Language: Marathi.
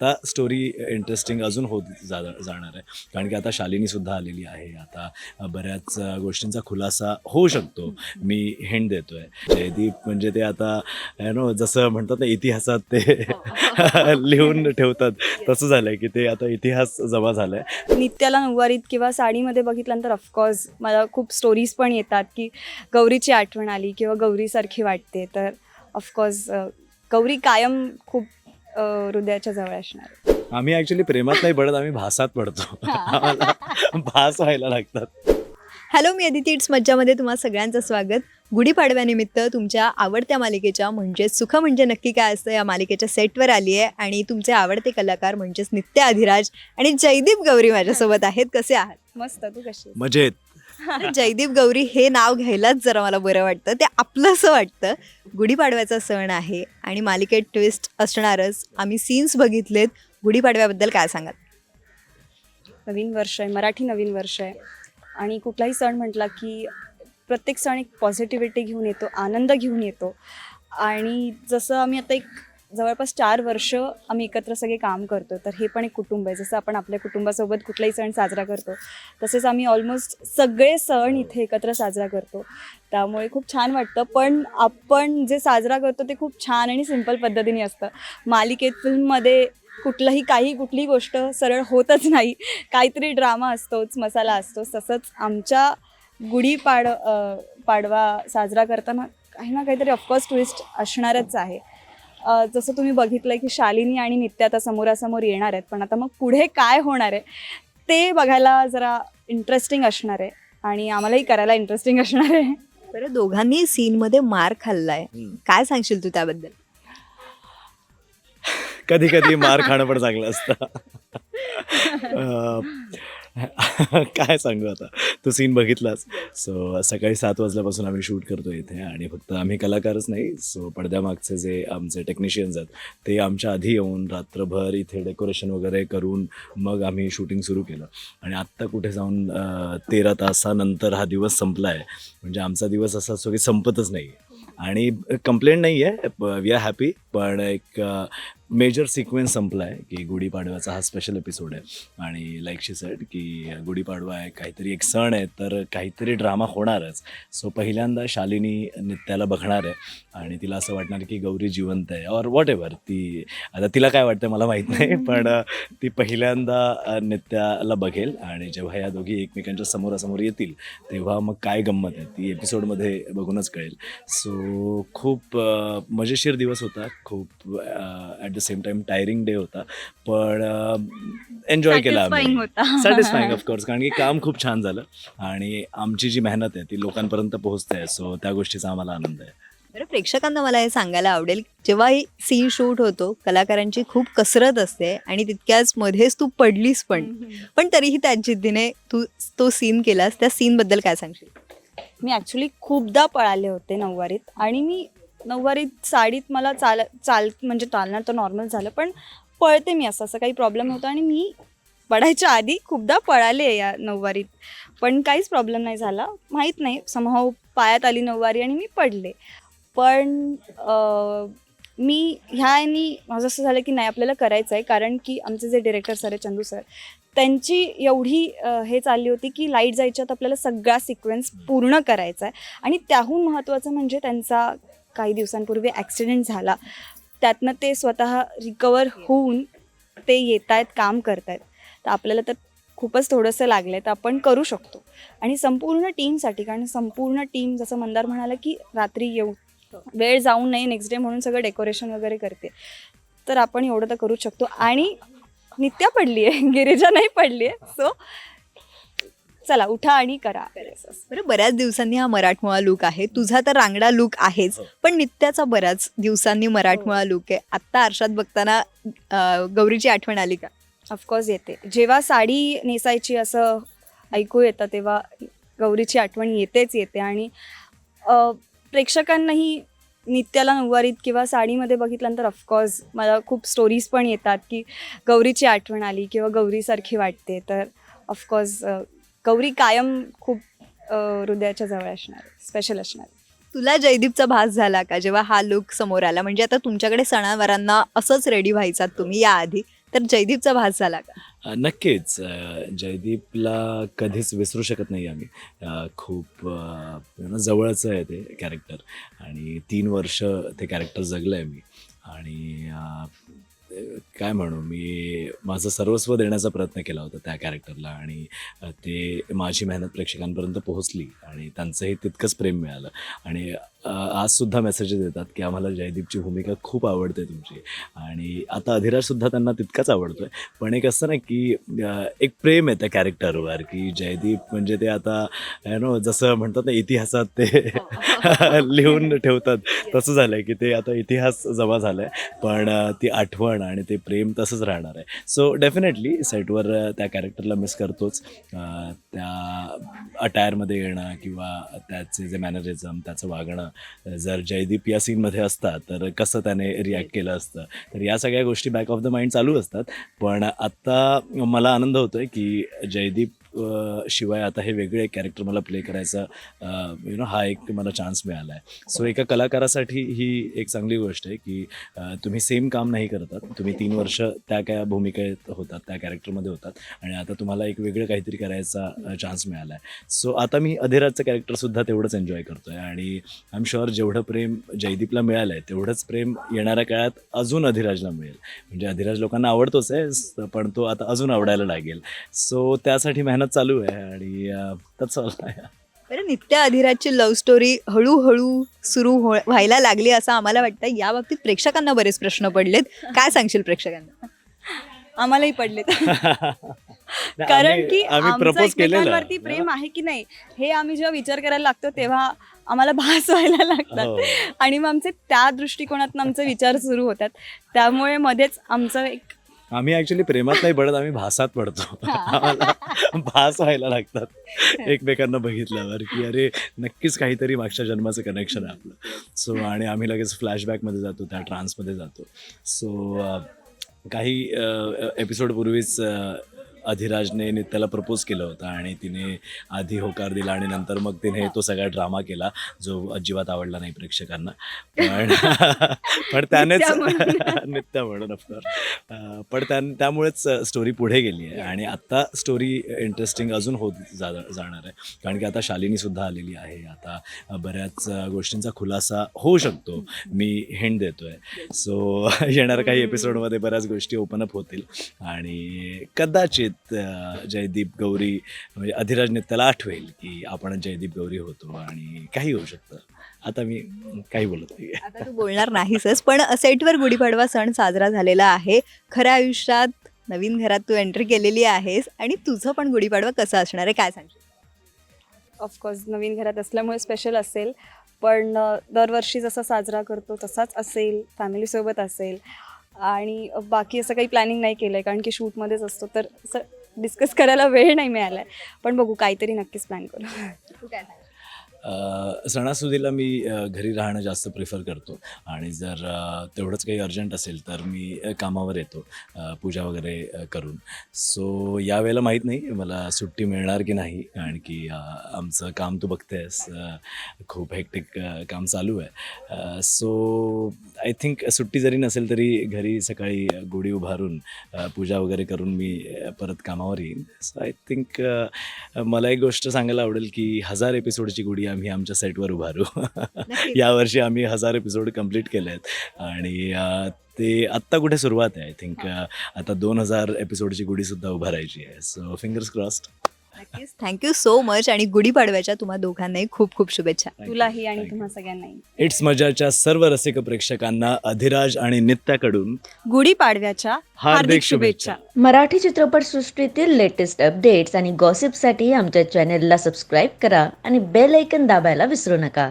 आता स्टोरी इंटरेस्टिंग अजून होत जा जाणार आहे. कारण की आता शालिनी सुद्धा आलेली आहे. आता बऱ्याच गोष्टींचा खुलासा होऊ शकतो. मी हिंट देतोय. जयदीप म्हणजे ते आता यु नो जसं म्हणतात ना इतिहासात ते लिहून ठेवतात. तसं झालंय की ते आता इतिहास जमा झालाय. नित्याला नऊवारीत किंवा साडीमध्ये बघितल्यानंतर ऑफकोर्स मला खूप स्टोरीज पण येतात की गौरीची आठवण आली किंवा गौरीसारखी वाटते. तर ऑफकोर्स गौरी कायम खूप हृदयाच्या जवळ असणार. आम्ही ऍक्च्युली प्रेमात नाही पडत आम्ही भासात पडतो. आम्हाला भास व्हायला लागतात. हॅलो मी अदिती. इट्स मज्जामध्ये तुम्हा सगळ्यांचं स्वागत. गुढीपाडव्यानिमित्त तुमच्या आवडत्या मालिकेच्या म्हणजेच सुख म्हणजे नक्की काय असतं या मालिकेच्या सेटवर आली आहे. आणि तुमचे आवडते कलाकार म्हणजेच नित्य अधिराज आणि जयदीप गौरी माझ्यासोबत आहेत. कसे आहात? मस्त. तू कशी? मजेत. अरे जयदीप गौरी हे नाव घ्यायलाच जरा मला बरं वाटतं. ते आपलंसं वाटतं. गुढीपाडव्याचा सण आहे आणि मालिकेत ट्विस्ट असणारच. आम्ही सीन्स बघितलेत. गुढीपाडव्याबद्दल काय सांगाल? नवीन वर्ष आहे मराठी नवीन वर्ष आहे. आणि कुठलाही सण म्हटला की प्रत्येक सण एक पॉझिटिव्हिटी घेऊन येतो आनंद घेऊन येतो. आणि जसं आम्ही आता एक जवळपास चार वर्ष आम्ही एकत्र सगळे काम करतो. तर हे पण एक कुटुंब आहे. जसं आपण आपल्या कुटुंबासोबत कुठलाही सण साजरा करतो तसेच आम्ही ऑलमोस्ट सगळे सण इथे एकत्र साजरा करतो. त्यामुळे खूप छान वाटतं. पण आपण जे साजरा करतो ते खूप छान आणि सिंपल पद्धतीने असतं. मालिकेत फिल्ममध्ये कुठलंही काही कुठली गोष्ट सरळ होतच नाही. काहीतरी ड्रामा असतोच मसाला असतोच तसंच आमच्या गुढीपाड पाडवा साजरा करताना काही ना काहीतरी ऑफकोर्स ट्विस्ट असणारच आहे. जसं तुम्ही बघितलं की शालिनी आणि नित्य आता समोरासमोर येणार आहेत पण आता मग पुढे काय होणार आहे ते बघायला जरा इंटरेस्टिंग असणार आहे आणि आम्हालाही करायला इंटरेस्टिंग असणार आहे. बरं दोघांनी सीनमध्ये मार खाल्लाय. काय सांगशील तू त्याबद्दल? कधी कधी मार खाणं पण चांगलं असतं. काय सांगू आता? तो सीन बघितलाच सो सकाळी सात वाजल्यापासून आम्ही शूट करतो इथे आणि फक्त आम्ही कलाकारच नाही सो पडद्यामागचे जे आमचे टेक्निशियन्स आहेत ते आमच्या आधी येऊन रात्रभर इथे डेकोरेशन वगैरे करून मग आम्ही शूटिंग सुरू केलं. आणि आत्ता कुठे जाऊन तेरा तासानंतर हा दिवस संपला आहे म्हणजे आमचा दिवस असा असतो की संपतच नाही आणि कंप्लेंट नाही आहे वी आर हॅपी पण एक मेजर सिक्वेन्स संपला आहे की गुढीपाडव्याचा हा स्पेशल एपिसोड आहे. आणि लाईक शी सेड की गुढीपाडवा आहे काहीतरी एक सण आहे तर काहीतरी ड्रामा होणारच. सो पहिल्यांदा शालिनी नित्याला बघणार आहे आणि तिला असं वाटणार की गौरी जिवंत आहे और वॉट एव्हर ती आता तिला काय वाटतं मला माहीत नाही पण ती पहिल्यांदा नित्याला बघेल आणि जेव्हा या दोघी एकमेकांच्या समोरासमोर येतील तेव्हा मग काय गंमत आहे ती एपिसोडमध्ये बघूनच कळेल. सो खूप मजेशीर दिवस होता. खूप at the same time tiring day होता. पण एन्जॉय केला आम्ही. होता. सॅटिस्फाईंग ऑफकोर्स कारण की काम खूप छान झालं. आणि आमची जी मेहनत आहे ती लोकांपर्यंत पोहोचते. आहे सो त्या गोष्टीचा आम्हाला आनंद आहे. बरं प्रेक्षकांना मला हे सांगायला आवडेल जेव्हा ही सीन शूट होतो कलाकारांची खूप कसरत असते आणि तितक्याच मध्येच तू पडलीस पण. पण तरीही त्याच जिद्दीने तू तो सीन केलास. त्या सीन बद्दल काय सांगशील? मी ॲक्च्युली खूपदा पळाले होते नऊवारीत. आणि मी नऊवारीत साडीत मला चाल चाल म्हणजे चालणार तर नॉर्मल झालं पण पळते मी असं असं काही प्रॉब्लेम होता आणि मी पडायच्या आधी खूपदा पळाले या नऊवारीत. पण काहीच प्रॉब्लेम नाही झाला. माहीत नाही समहाव पायात आली नऊवारी आणि मी पडले. पण मी ह्यानी माझं असं झालं की नाही आपल्याला करायचं आहे कारण की आमचे जे डिरेक्टर सर आहे चंदू सर त्यांची एवढी हे चालली होती की लाइट जायच्या तर आपल्याला सगळा सिक्वेन्स पूर्ण करायचा आहे. आणि त्याहून महत्त्वाचं म्हणजे त्यांचा काही दिवसांपूर्वी ॲक्सिडेंट झाला. त्यातनं ते स्वतः रिकवर होऊन ते येत आहेत काम करत आहेत तर आपल्याला तर खूपच थोडंसं लागलं आहे तर आपण करू शकतो. आणि संपूर्ण टीमसाठी कारण संपूर्ण टीम जसं मंदार म्हणाला की रात्री येऊ वेळ जाऊ नये नेक्स्ट डे म्हणून सगळं डेकोरेशन वगैरे करते. तर आपण एवढं तर करूच शकतो. आणि नित्या पडली आहे गिरिजा नाही पडली आहे सो चला उठा आणि करा. बरं बऱ्याच दिवसांनी हा मराठमोळा लुक आहे. तुझा तर रांगडा लुक आहेच हो. पण नित्याचा बऱ्याच दिवसांनी मराठमोळा लुक आहे. आत्ता आरशात बघताना गौरीची आठवण आली का? ऑफकोर्स येते. जेव्हा साडी नेसायची असं ऐकू येतं तेव्हा गौरीची आठवण येतेच येते. आणि प्रेक्षकांनाही नित्याला नऊवारीत किंवा साडीमध्ये बघितल्यानंतर ऑफकोर्स मला खूप स्टोरीज पण येतात की गौरीची आठवण आली किंवा गौरीसारखी वाटते. तर ऑफकोर्स गौरी कायम खूप हृदयाच्या जवळ असणार स्पेशल असणार. तुला जयदीपचा भास झाला का जेव्हा हा लुक समोर आला? म्हणजे आता तुमच्याकडे सणावारांना असंच रेडी व्हायचात तुम्ही याआधी तर जयदीपचा भास झाला का? नक्कीच. जयदीपला कधीच विसरू शकत नाही आम्ही. खूप जवळचं आहे ते कॅरेक्टर आणि तीन वर्ष ते कॅरेक्टर जगलं आहे मी. आणि काय म्हणू मी माझं सर्वस्व देण्याचा प्रयत्न केला होता त्या कॅरेक्टरला आणि ते माझी मेहनत प्रेक्षकांपर्यंत पोहोचली आणि त्यांचंही तितकंच प्रेम मिळालं. आणि आज आजसुद्धा मेसेजेस येतात की आम्हाला जयदीपची भूमिका खूप आवडते तुमची. आणि आता अधिराजसुद्धा त्यांना तितकाच आवडतोय. पण एक असतं ना की एक प्रेम आहे त्या कॅरेक्टरवर की जयदीप म्हणजे ते आता नो जसं म्हणतात ना इतिहासात ते लिहून ठेवतात. तसं झालं आहे की ते आता इतिहास जमा झाला आहे पण ती आठवण आणि ते प्रेम तसंच राहणार आहे. सो डेफिनेटली सेटवर त्या कॅरेक्टरला मिस करतोच. त्या अटायरमध्ये येणं किंवा त्याचे जे मॅनरिझम त्याचं वागणं अ, जर जयदीप या सीनमध्ये असतात तर कसं त्याने रिॲक्ट केलं असतं? तर या सगळ्या गोष्टी बॅक ऑफ द माइंड चालू असतात. पण आत्ता मला आनंद होतो आहे की जयदीप शिवाय आता हे वेगळे कॅरेक्टर मला प्ले करायचा यु नो हा एक मला चान्स मिळाला आहे सो एका कलाकारासाठी ही एक चांगली गोष्ट आहे की तुम्ही सेम काम नाही करतात. तुम्ही तीन वर्ष त्या काय भूमिकेत होतात त्या कॅरेक्टरमध्ये होतात. आणि आता तुम्हाला एक वेगळं काहीतरी करायचा चान्स मिळाला आहे सो आता मी अधिराजचं कॅरेक्टरसुद्धा तेवढंच एन्जॉय करतो आहे आणि आय एम शुअर जेवढं प्रेम जयदीपला मिळालं आहे तेवढंच प्रेम येणाऱ्या काळात अजून अधिराजला मिळेल. म्हणजे अधिराज लोकांना आवडतोच आहे पण तो आता अजून आवडायला लागेल. सो त्यासाठी मेहनत चालू आहे आणि. बरं नित्य अधिराजची लव्ह स्टोरी हळूहळू सुरू हो व्हायला लागली असं आम्हाला वाटतं या बाबतीत प्रेक्षकांना बरेच प्रश्न पडलेत. काय सांगशील प्रेक्षकांना? आम्हालाही पडले नाही, कारण की प्रपोज एकमेकांवरती प्रेम आहे की नाही हे आम्ही जेव्हा विचार करायला लागतो तेव्हा आम्हाला भास व्हायला हो. लागतात आणि मग आमचे त्या दृष्टिकोनातून आमचे विचार सुरू होतात. त्यामुळे मध्येच आमचं एक आम्ही ऍक्च्युली प्रेमात नाही पडत आम्ही भासात पडतो. आम्हाला भास व्हायला लागतात. एकमेकांना बघितल्यावर की अरे नक्कीच काहीतरी मागच्या जन्माचं कनेक्शन आहे आपलं. सो आणि आम्ही लगेच फ्लॅशबॅकमध्ये जातो त्या ट्रान्समध्ये जातो. सो काही एपिसोड पूर्वीच अ, अधिराजने नित्याला प्रपोज केलं होतं आणि तिने आधी होकार दिला आणि नंतर मग तिने तो सगळा ड्रामा केला जो अजिबात आवडला नाही प्रेक्षकांना. पण पण त्यानेच नित्या म्हणून. ऑफकोर्स पण त्या त्यामुळेच स्टोरी पुढे गेली आहे. आणि आत्ता स्टोरी इंटरेस्टिंग अजून होत जा जाणार आहे. कारण की आता शालिनी सुद्धा आलेली आहे. आता बऱ्याच गोष्टींचा खुलासा होऊ शकतो. मी हिंट देतोय. सो येणाऱ्या काही एपिसोडमध्ये बऱ्याच गोष्टी ओपन अप होतील. आणि कदाचित अ, जयदीप गौरी म्हणजे अधिराज नित्याला आठवेल की आपण जयदीप गौरी होतो आणि काही होऊ शकतं. आता मी काही बोलत नाही आता तू बोलणार नाहीसच पण सेटवर गुढीपाडवा सण साजरा झालेला आहे. खऱ्या आयुष्यात नवीन घरात तू एंट्री केलेली आहेस आणि तुझं पण गुढीपाडवा कसं असणार आहे? काय सांगशील? ऑफकोर्स नवीन घरात असल्यामुळे स्पेशल असेल पण दरवर्षी जसा साजरा करतो तसाच असेल फॅमिलीसोबत असेल. आणि बाकी असं काही प्लॅनिंग नाही केलं आहे कारण की शूटमध्येच असतो. तर असं डिस्कस करायला वेळ नाही मिळाला आहे पण बघू काहीतरी नक्कीच प्लॅन करू. काय सणासुदीला मी घरी राहणं जास्त प्रिफर करतो. आणि जर तेवढंच काही अर्जंट असेल तर मी कामावर येतो पूजा वगैरे करून. सो यावेळेला माहीत नाही मला सुट्टी मिळणार की नाही कारण की आमचं काम तू बघतेस आहेस खूप हेक्टिक काम चालू आहे. सो आय थिंक सुट्टी जरी नसेल तरी घरी सकाळी गुढी उभारून पूजा वगैरे करून मी परत कामावर येईन. सो आय थिंक मला एक गोष्ट सांगायला आवडेल की हजार एपिसोडची गुढी आम्ही आमच्या सेटवर उभारू. यावर्षी आम्ही हजार एपिसोड कंप्लीट केले आहेत आणि ते आत्ता कुठे सुरुवात आहे? आय थिंक आता दोन हजार एपिसोडची गुढीसुद्धा उभारायची आहे. सो फिंगर्स क्रॉस्ड नक्कीच. थँक्यू सो मच आणि गुढीपाडव्याच्या तुम्हा दोघांनाही खूप खूप शुभेच्छा. तुलाही आणि तुम्हा सगळ्यांनाही. इट्स मजाच्या सर्व रसिक प्रेक्षकांना अधिराज आणि नित्याकडून गुढीपाडव्याच्या हार्दिक शुभेच्छा. मराठी चित्रपटसृष्टीतील लेटेस्ट अपडेट्स आणि गॉसिपसाठी आमच्या चॅनेलला सबस्क्राईब करा आणि बेल ऐकन दाबायला विसरू नका.